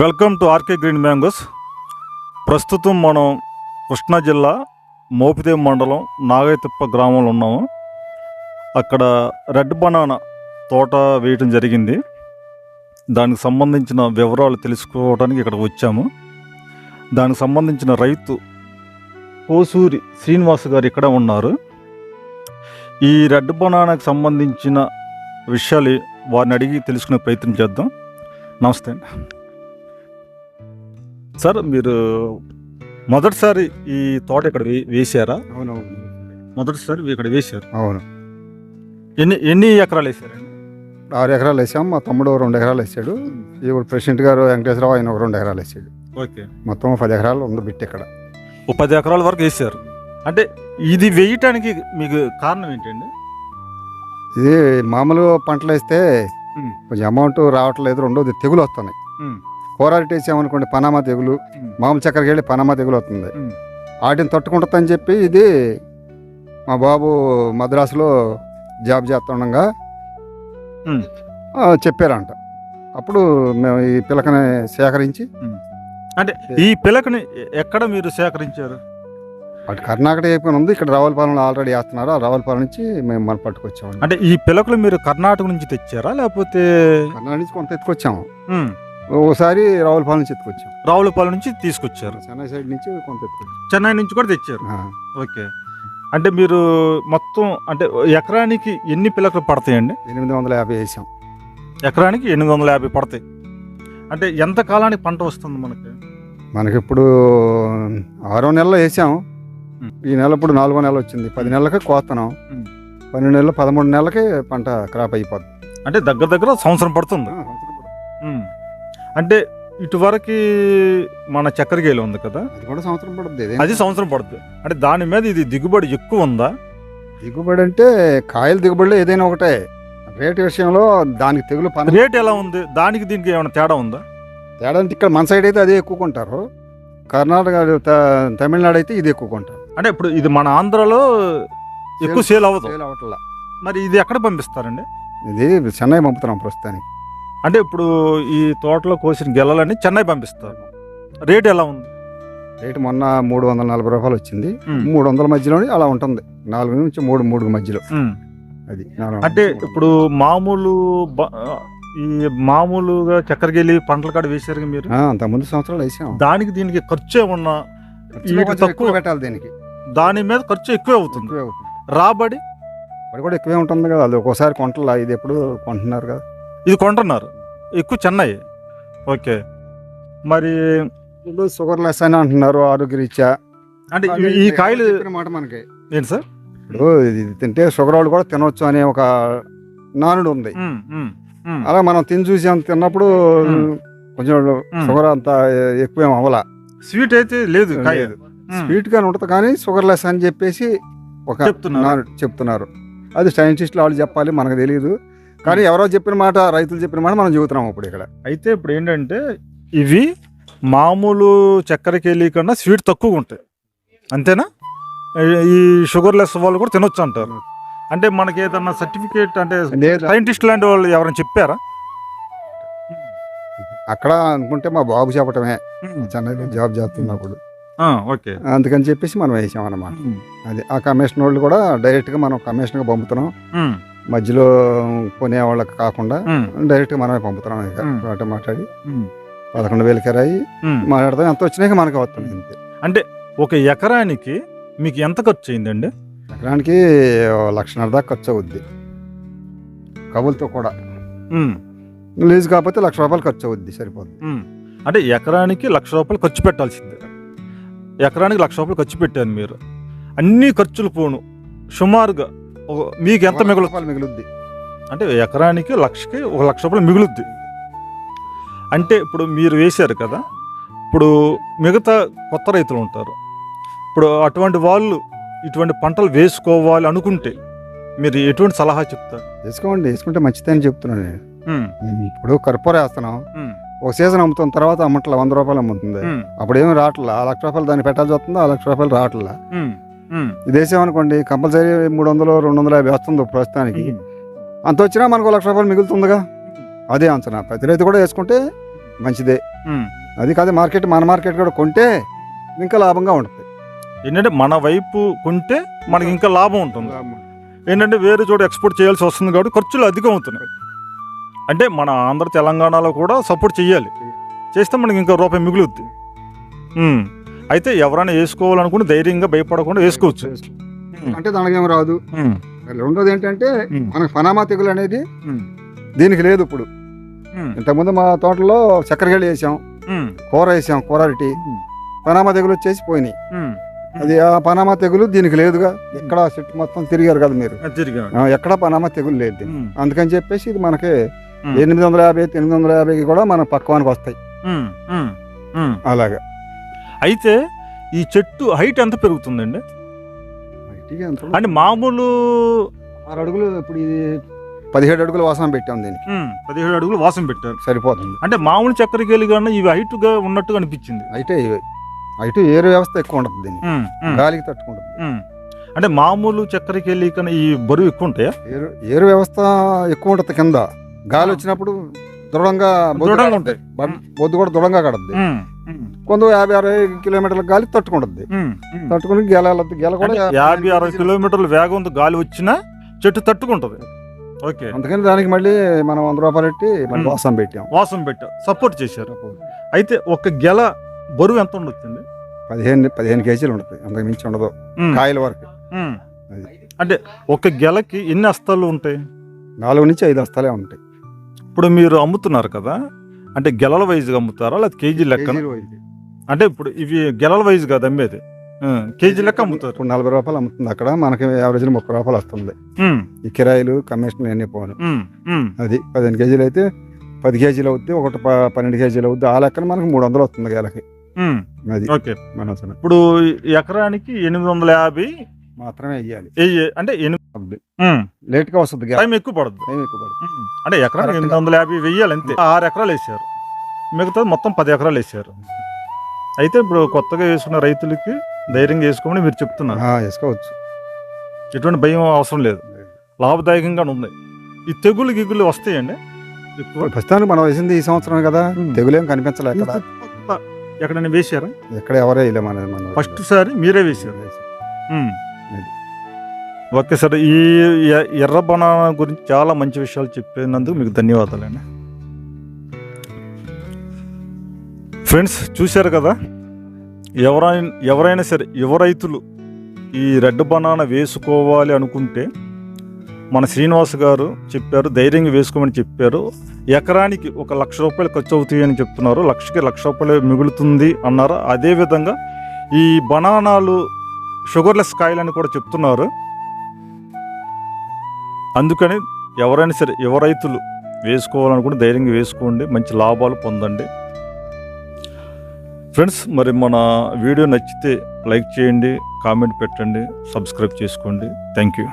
Welcome to RK green mangoes. ప్రస్తుతం మనం కృష్ణా జిల్లా మోపిదేవి మండలం నాగైతిప్ప గ్రామంలో ఉన్నాము. అక్కడ రెడ్ బనానా తోట వేయటం జరిగింది. దానికి సంబంధించిన వివరాలు తెలుసుకోవడానికి ఇక్కడ వచ్చాము. దానికి సంబంధించిన రైతు కోసూరి శ్రీనివాస్ గారు ఇక్కడ ఉన్నారు. ఈ రెడ్ బనానాకి సంబంధించిన విషయాలు వారిని అడిగి తెలుసుకునే ప్రయత్నం చేద్దాం. నమస్తే అండి. సార్ మీరు మొదటిసారి ఈ తోట ఇక్కడ వే- వేశారా? అవునవును. మొదటిసారి ఇక్కడ వేశారు. అవును. ఎన్ని ఎన్ని ఎకరాలు వేశారండి? ఆరు ఎకరాలు వేసాం. మా తమ్ముడు రెండు ఎకరాలు వేసాడు. ఇప్పుడు ప్రెసిడెంట్ గారు వెంకటేశ్వరరావు ఆయన ఒక రెండు ఎకరాలు వేసాడు. ఓకే. మొత్తం పది ఎకరాలు ఉంది బిట్ ఇక్కడ. ఓ పది ఎకరాల వరకు వేశారు. అంటే ఇది వేయటానికి మీకు కారణం ఏంటండి? ఇది మామూలు పంటలు వేస్తే. కొంచెం అమౌంట్ రావట్లేదు. రెండోది తెగులు వస్తున్నాయి. వేసామనుకోండి పనామా తెగులు. మామూలు చక్కెరకి వెళ్ళి పనామా తెగులు వస్తుంది. ఉమ్. వాటిని తట్టుకుంటుందని చెప్పి ఇది మా బాబు మద్రాసులో జాబ్ చేస్తుండగా చెప్పారంట. అప్పుడు మేము ఈ పిలకని సేకరించి అంటే ఈ పిలకని ఎక్కడ మీరు సేకరించారు? అటు కర్ణాటక అయిపోయిన ఉంది ఇక్కడ రావులపాలెంలో ఆల్రెడీ వేస్తున్నారు. ఆ రావులపాలెం నుంచి మేము మన పట్టుకొచ్చాము అంటే ఈ పిలకలు మీరు కర్ణాటక నుంచి తెచ్చారా? లేకపోతే కర్ణాటక నుంచి కొంత ఎత్తుకొచ్చాము. ఓసారి రావులపాలెం నుంచి ఎత్తుకొచ్చాం. రావులపాలెం నుంచి తీసుకొచ్చారు. చెన్నై సైడ్ నుంచి కొంత ఎత్తుకొచ్చాం. చెన్నై నుంచి కూడా తెచ్చారు. ఓకే. అంటే మీరు మొత్తం అంటే ఎకరానికి ఎన్ని పిలకలు పడతాయండి? ఎనిమిది వందల యాభై వేసాం. ఎకరానికి ఎనిమిది వందల యాభై పడతాయి. అంటే ఎంత కాలానికి పంట వస్తుంది మనకి? మనకి ఇప్పుడు ఆరో నెలలో వేసాం. ఉం. ఈ నెల ఇప్పుడు నాలుగో నెల వచ్చింది. పది నెలలకి కోస్తున్నాం. పన్నెండు నెలలు పదమూడు నెలలకి పంట క్రాప్ అయిపోద్ది. అంటే దగ్గర దగ్గర సంవత్సరం పడుతుంది. అంటే ఇటువరకు మన చక్కెరకేలు ఉంది కదా? అది కూడా సంవత్సరం పడుతుంది అది సంవత్సరం పడుతుంది అంటే దాని మీద ఇది దిగుబడి ఎక్కువ ఉందా? దిగుబడి అంటే కాయల దిగుబడిలో ఏదైనా ఒకటే. రేటు విషయంలో దానికి తెగులు పని రేట్ ఎలా ఉంది? దానికి దీనికి ఏమైనా తేడా ఉందా? తేడా అంటే ఇక్కడ మన సైడ్ అయితే అదే ఎక్కువ కొంటారు. కర్ణాటక తమిళనాడు అయితే ఇది ఎక్కువ కొంటారు. అంటే ఇప్పుడు ఇది మన ఆంధ్రాలో ఎక్కువ సేల్ అవ్వదు. సేల్ అవ్వట్లా. మరి ఇది ఎక్కడ పంపిస్తారండి? ఇది చెన్నై పంపుతున్నాం ప్రస్తుతానికి. అంటే ఇప్పుడు ఈ తోటలో కోసిన గెలలని చెన్నై పంపిస్తారు. రేట్ ఎలా ఉంది? రేటు మొన్న మూడు వందల నలభై రూపాయలు వచ్చింది. మూడు వందల మధ్యలోనే అలా ఉంటుంది. నాలుగు నుంచి మూడు మూడు మధ్యలో. అది అంటే. ఇప్పుడు మామూలు ఈ మామూలుగా చక్కెరకేలి పంటల కాడ కదా మీరు? అంత ముందు సంవత్సరాలు వేసాం. దానికి దీనికి ఖర్చు ఏమన్నా? తక్కువ- పెట్టాలి దీనికి. దాని మీద ఖర్చు ఎక్కువే అవుతుంది. రాబడి కూడా ఎక్కువే ఉంటుంది కదా. అది ఒక్కోసారి కొంటలా. ఇది ఎప్పుడు కొంటున్నారు కదా. ఇది కొంటున్నారు. ఎక్కువ చెన్నై. ఓకే. మరి ఇప్పుడు షుగర్ లెస్ అని అంటున్నారు ఆరోగ్యరీత్యా. అంటే ఈ- ఈ కాయలు మాట మనకి. ఏంటి సార్? ఇప్పుడు ఇది తింటే షుగర్ వాళ్ళు కూడా తినవచ్చు అనే ఒక నానుడు ఉంది. ఉమ్, ఉమ్, ఉమ్, అలా మనం తిని చూసి అంత తిన్నప్పుడు మ్మ్. కొంచెం. షుగర్ అంత ఎక్కువేం అవ్వాల. స్వీట్ అయితే లేదు కాయ. లేదు. ఉమ్, స్వీట్ గానే ఉంటుంది కానీ షుగర్ లెస్ అని చెప్పేసి ఒక చెప్తున్నారు. నానుడు చెప్తున్నారు. అది సైంటిస్టులు వాళ్ళు చెప్పాలి మనకు తెలియదు కానీ ఎవరో చెప్పిన మాట రైతులు చెప్పిన మాట మనం చెబుతున్నాం ఇప్పుడు ఇక్కడ. అయితే ఇప్పుడు ఏంటంటే ఇవి మామూలు చక్కెరకేలి కన్నా స్వీట్ తక్కువ ఉంటాయి. అంతేనా? ఈ- షుగర్ లెస్ వాళ్ళు కూడా తినొచ్చు అంటారు. అంటే మనకి ఏదన్నా సర్టిఫికేట్ అంటే సైంటిస్ట్ లాంటి వాళ్ళు ఎవరైనా చెప్పారా? అక్కడ అనుకుంటే మా బాబు చెప్పటమే. చెన్నైలో జాబ్ చేస్తున్నప్పుడు. ఓకే. అందుకని చెప్పేసి మనం వేసాం అన్నమాట అది ఆ కమిషన్ వాళ్ళు కూడా డైరెక్ట్గా మనం కమిషన్గా పంపుతున్నాం. మధ్యలో కొనే వాళ్ళకి కాకుండా ఉమ్, డైరెక్ట్గా మనమే పంపుతున్నాం ఇక. మాట మాట్లాడి పదకొండు వేలు కిరాయి ఉమ్. మాట్లాడదాం ఎంత వచ్చినాక మనకి వస్తుంది అంతే. అంటే ఒక ఎకరానికి మీకు ఎంత ఖర్చు అయిందండి? ఎకరానికి లక్షన్నర దాకా ఖర్చు అవుద్ది. కబుల్తో కూడా. లీజ్ కాకపోతే లక్ష రూపాయలు ఖర్చు అవుద్ది సరిపోద్ది. ఉమ్. అంటే ఎకరానికి లక్ష రూపాయలు ఖర్చు పెట్టాల్సిందే. ఎకరానికి లక్ష రూపాయలు ఖర్చు పెట్టారు మీరు. అన్ని ఖర్చులు పోను. సుమారుగా మీకు ఎంత మిగులు మిగులుద్ది. అంటే ఎకరానికి లక్షకి ఒక లక్ష రూపాయలు మిగులుద్ది. అంటే ఇప్పుడు మీరు వేశారు కదా ఇప్పుడు మిగతా కొత్త రైతులు ఉంటారు. ఇప్పుడు అటువంటి వాళ్ళు ఇటువంటి పంటలు వేసుకోవాలి అనుకుంటే మీరు ఎటువంటి సలహా చెప్తారు? వేసుకోండి వేసుకుంటే మంచిదని చెప్తున్నాను నేను. ఇప్పుడు కర్పూర వేస్తున్నాం. ఒక సీజన్ అమ్ముతున్న తర్వాత అమ్మట్ల వంద రూపాయలు అమ్ముతుంది. ఉమ్, అప్పుడు ఏమి రావట్లా? ఆ లక్ష రూపాయలు దాన్ని పెట్టాల్సి వస్తుంది? ఆ లక్ష రూపాయలు రావట్లా? ఉమ్, ఉమ్, ఇది వేసామనుకోండి కంపల్సరీ మూడు వందలు రెండు వందల యాభై వస్తుంది ప్రస్తుతానికి. అంత వచ్చినా మనకు లక్ష రూపాయలు మిగులుతుందిగా? అదే అంచనా. ప్రతి రైతు కూడా వేసుకుంటే మంచిదే. అది కాదు మార్కెట్ మన మార్కెట్ కూడా కొంటే ఇంకా లాభంగా ఉంటుంది. ఏంటంటే మన వైపు కొంటే మనకి ఇంకా లాభం ఉంటుంది. ఏంటంటే వేరే చోట ఎక్స్పోర్ట్ చేయాల్సి వస్తుంది కాబట్టి ఖర్చులు అధికం అవుతున్నాయి అంటే మన ఆంధ్ర తెలంగాణలో కూడా సపోర్ట్ చేయాలి చేస్తే మనకి ఇంకా రూపాయి మిగులుద్ది. అయితే ఎవరైనా వేసుకోవాలనుకుంటే ధైర్యంగా భయపడకుండా వేసుకోవచ్చు అంటే దానికి ఏం రాదు. రెండోది ఏంటంటే. మనకు పనామా తెగులు అనేది. దీనికి లేదు ఇప్పుడు. ఇంతకుముందు మా తోటలో చక్కెరగడ్డ వేసాం. కూర వేసాం కూర అరటి ఉమ్. పనామా తెగులు వచ్చేసి పోయినాయి. అది ఆ పనామా తెగులు దీనికి లేదుగా ఎక్కడ చెట్టు మొత్తం తిరిగారు కదా మీరు ఎక్కడ పనామా తెగులు లేదు. అందుకని చెప్పేసి ఇది మనకి. ఎనిమిది వందల యాభై తొమ్మిది వందల యాభైకి కూడా మన పక్వానికి వస్తాయి. అలాగా అయితే ఈ చెట్టు హైట్ ఎంత పెరుగుతుందండి? అంటే మామూలు ఆరు అడుగులు ఇప్పుడు ఇది పదిహేడు అడుగుల వాసన పెట్టాం దీనికి. పదిహేడు అడుగులు వాసం పెట్టారు. సరిపోతుంది. అంటే మామూలు చక్కెరకేళి కన్నా ఇవి హైట్గా ఉన్నట్టుగా అనిపించింది. అయితే ఇవి అయితే ఏరు వ్యవస్థ ఎక్కువ ఉంటుంది. ఉమ్. గాలికి తట్టుకుంటుంది. అంటే మామూలు చక్కెరకేళి కన్నా ఈ బరువు ఎక్కువ ఉంటాయా? ఏరు ఏరు వ్యవస్థ ఎక్కువ ఉంటుంది కింద. గాలి వచ్చినప్పుడు దృఢంగా దృఢంగా. ఉంటాయి. బొద్దు కూడా దృఢంగా కడుద్ది. కొంత యాభై అరవై కిలోమీటర్ల గాలి తట్టుకుంటుంది. తట్టుకుని గెల గెల కూడా యాభై అరవై కిలోమీటర్ల వేగంతో గాలి వచ్చినా చెట్టు తట్టుకుంటది. ఓకే. అందుకని దానికి మళ్ళీ మనం వంద రూపాయలు పెట్టి మళ్ళీ. వాసం పెట్టాం. వాసం పెట్టారు సపోర్ట్ చేశారు. అయితే ఒక గెల బరువు ఎంత ఉండొచ్చండి? పదిహేను పదిహేను కేజీలు ఉంటుంది. అంతకు మించి ఉండదు. కాయల వరకు. అంటే ఒక గెలకి ఎన్ని అస్తాలు ఉంటాయి? నాలుగు నుంచి ఐదు వస్తాలే ఉంటాయి. ఇప్పుడు మీరు అమ్ముతున్నారు కదా అంటే గెలల వైజ్గా అమ్ముతారా? లేదా కేజీ లెక్క. అంటే ఇప్పుడు ఇవి గెలల వైజ్ కాదు అమ్మేది. కేజీ లెక్క అమ్ముతారు. ఇప్పుడు నలభై రూపాయలు అమ్ముతుంది అక్కడ. మనకి యావరేజ్ ముప్పై రూపాయలు వస్తుంది. ఈ కిరాయిలు కమిషన్ అన్ని పోను. అది పదిహేను కేజీలు అయితే పది కేజీలు అవుద్ది ఒకటి పన్నెండు కేజీలు అవుద్ది. ఆ లెక్కన మనకి మూడు వందలు వస్తుంది గేలకి. అది ఓకే. మన ఇప్పుడు ఎకరానికి ఎనిమిది వందల యాభై మాత్రమే వేయాలి అంటే ఎనిమిది లేట్గా వస్తుంది టైం ఎక్కువ పడుతుంది టైం ఎక్కువ పడుతుంది. ఉమ్, అంటే ఎకరానికి ఎనిమిది వందల యాభై వెయ్యాలి అంతే. ఆరు ఎకరాలు వేసారు. మిగతా మొత్తం పది ఎకరాలు వేసారు. అయితే ఇప్పుడు కొత్తగా వేసుకున్న రైతులకి ధైర్యంగా వేసుకోమని మీరు చెప్తున్నారు. వేసుకోవచ్చు. ఎటువంటి భయం అవసరం లేదు. లాభదాయకంగా ఉంది. ఈ తెగులు గిగులు వస్తాయండి. ప్రస్తుతానికి మనం వేసింది ఈ సంవత్సరం కదా. తెగులేం కనిపించలే ఎక్కడ కొత్త ఎక్కడైనా వేసారా ఎక్కడ ఎవరే వేయలే మన మన ఫస్ట్ సారి మీరే వేసారు. ఓకే సార్ ఈ ఎర్ర బనానా గురించి చాలా మంచి విషయాలు చెప్పినందుకు మీకు ధన్యవాదాలండి. ఫ్రెండ్స్ చూశారు కదా? ఎవరైనా ఎవరైనా సరే యువ రైతులు ఈ రెడ్ బనానా వేసుకోవాలి అనుకుంటే మన శ్రీనివాస్ గారు చెప్పారు ధైర్యంగా వేసుకోమని చెప్పారు. ఎకరానికి ఒక లక్ష రూపాయలు ఖర్చు అవుతాయి అని చెప్తున్నారు. లక్షకి లక్ష రూపాయలు మిగులుతుంది అన్నారు. అదేవిధంగా ఈ బనానాలు షుగర్లెస్ కాయలు అని కూడా చెప్తున్నారు. అందుకని ఎవరైనా సరే యువ రైతులు వేసుకోవాలనుకుంటే ధైర్యంగా వేసుకోండి మంచి లాభాలు పొందండి. ఫ్రెండ్స్ మరి మన వీడియో నచ్చితే లైక్ చేయండి కామెంట్ పెట్టండి సబ్స్క్రైబ్ చేసుకోండి. Thank you.